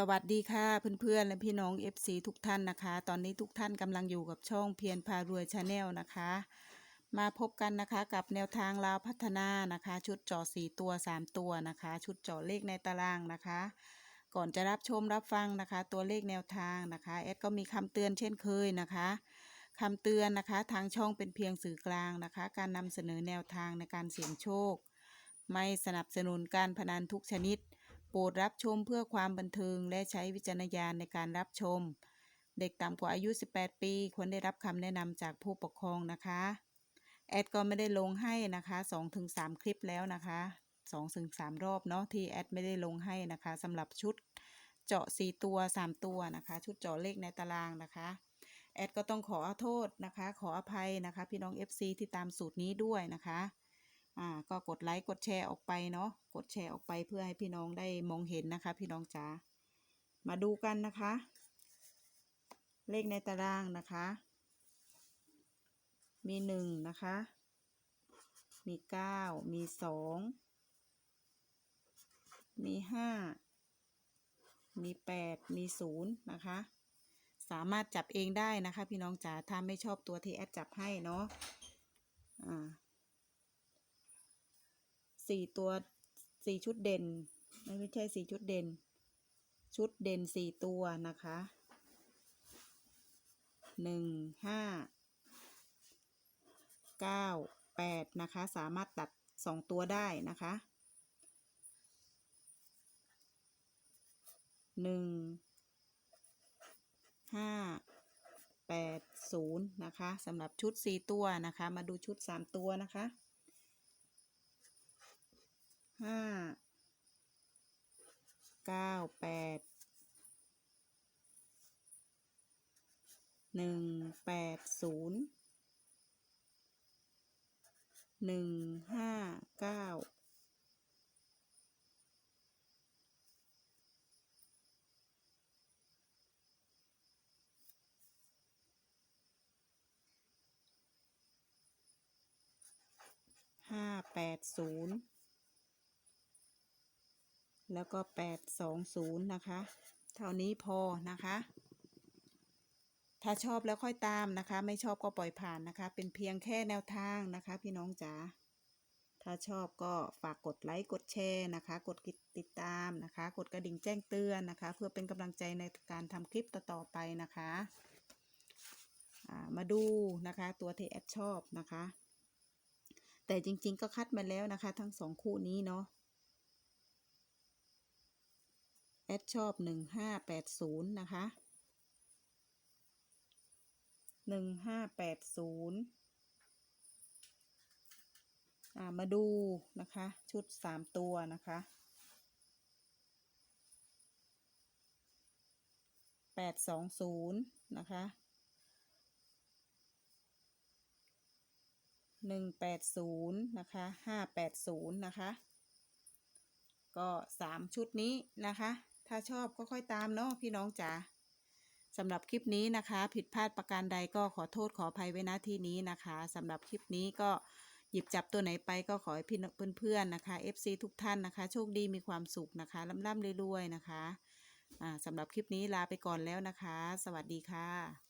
สวัสดีค่ะเพื่อนๆและพี่น้อง FC ทุกท่านนะคะ ตอนนี้ทุกท่านกำลังอยู่กับช่องเพียรพารวยชาแนลนะคะ มาพบกันนะคะกับแนวทางลาวพัฒนานะคะ ชุดเจาะ4ตัว 3 ตัวนะคะ ชุดจาะเลขในตารางนะคะ ก่อนจะรับชมรับฟังนะคะ ตัวเลขแนวทางนะคะแอดก็มีคำเตือนเช่นเคยนะคะคำเตือนนะคะ ทางช่องเป็นเพียงสื่อกลางนะคะ การนำเสนอแนวทางในการเสี่ยงโชค ไม่สนับสนุนการพนันทุกชนิด รดรับชมเพื่อความบันเทิงและใช้วิจารณญาณในการรับชม เด็กต่ำกว่าอายุ 18 ปี ควรได้รับคำแนะนำจากผู้ปกครองนะคะ แอดก็ไม่ได้ลงให้นะคะ 2-3 คลิปแล้วนะคะ2-3 รอบเนาะที่แอดไม่ได้ลงให้นะคะสำหรับชุดเจาะ 4 ตัว 3 ตัวนะคะ ชุดเจาะเลขในตารางนะคะแอดก็ต้องขอโทษนะคะ ขออภัยนะคะ พี่น้อง FC ที่ตามสูตรนี้ด้วยนะคะ อ่าก็กดไลค์กดแชร์ออกไปเนาะกดแชร์ออกไปเพื่อให้พี่น้องได้มองเห็นนะคะ พี่น้องจ๋ามาดูกันนะคะ เลขในตารางนะคะ มีหนึ่งนะคะ มีเก้ามีสองมีห้ามีแปดมีศูนย์นะคะสามารถจับเองได้นะคะ พี่น้องจ๋าถ้าไม่ชอบตัวที่แอดจับให้เนาะอ่า สี่ตัวสี่ชุดเด่นไม่ไม่ใช่สี่ชุดเด่น ชุดเด่นสี่ตัวนะคะหนึ่งห้าเก้าแปดนะคะ สามารถตัดสองตัวได้นะคะหนึ่งห้าแปดศูนย์นะคะสำหรับชุดสี่ตัวนะคะ มาดูชุดสามตัวนะคะ ห้าเก้าแปดหนึ่งแปดศูนย์หนึ่งห้าเก้าห้าแปดศูนย์ แล้วก็แปดสองศูนย์นะคะ เท่านี้พอนะคะ ถ้าชอบแล้วค่อยตามนะคะ ไม่ชอบก็ปล่อยผ่านนะคะ เป็นเพียงแค่แนวทางนะคะ พี่น้องจ๋าถ้าชอบก็ฝากกดไลค์กดแชร์นะคะ กดติดตามนะคะ กดกระดิ่งแจ้งเตือนนะคะ เพื่อเป็นกำลังใจในการทำคลิปต่อๆไปนะคะมาดูนะคะตัวที่แอดชอบนะคะ แต่จริงๆก็คัดมาแล้วนะคะ ทั้งสองคู่นี้เนาะ แอดชอบหนึ่งห้าแปดศูนย์นะคะหนึ่งห้าแปดศูนย์อ่ามาดูนะคะ ชุดสามตัวนะคะแปดสองศูนย์นะคะหนึ่งแปดศูนย์นะคะห้าแปดศูนย์นะคะ ก็สามชุดนี้นะคะ ถ้าชอบก็ค่อยตามเนาะพี่น้องจ๋าสำหรับคลิปนี้นะคะ ผิดพลาดประการใดก็ขอโทษขออภัยไว้ณที่นี้นะคะสำหรับคลิปนี้ก็หยิบจับตัวไหนไปก็ขอให้พี่เพื่อนๆนะคะ FC ทุกท่านนะคะ โชคดีมีความสุขนะคะล่ำๆรวยๆนะคะอ่าสำหรับคลิปนี้ลาไปก่อนแล้วนะคะ สวัสดีค่ะ